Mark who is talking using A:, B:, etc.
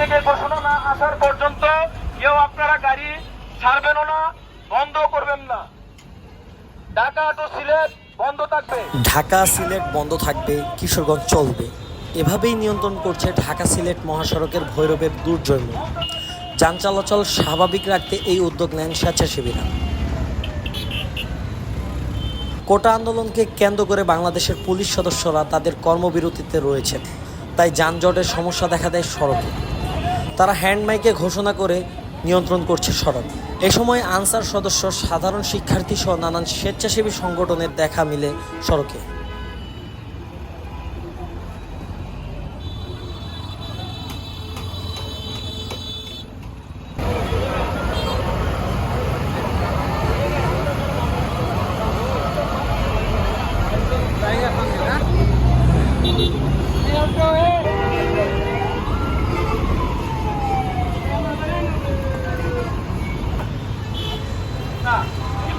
A: থেকে ঘোষণা না আসার পর্যন্ত কেউ আপনারা গাড়ি ছাড়বেনও না, বন্ধ করবেন না। ঢাকা টু সিলেট বন্ধ থাকবে।
B: ঢাকা, সিলেট বন্ধ থাকবে, কিশোরগঞ্জ চলবে। এভাবেই নিয়ন্ত্রণ করছে ঢাকা, সিলেট মহাসড়কের ভৈরবের দুর্জয় মোড় যান চলাচল স্বাভাবিক রাখতে এই উদ্যোগ নেন স্বেচ্ছাসেবীরা। কোটা আন্দোলনকে কেন্দ্র করে বাংলাদেশের পুলিশ সদস্যরা তাদের কর্মবিরতিতে রয়েছেন। তাই যানজটের সমস্যা দেখা দেয় সড়কে। তারা হ্যান্ড মাইকে ঘোষণা করে নিয়ন্ত্রণ করছে সড়ক। এ সময় আনসার সদস্য সাধারণ শিক্ষার্থী সহ নানান স্বেচ্ছাসেবী সংগঠনের দেখা মিলে সড়কে।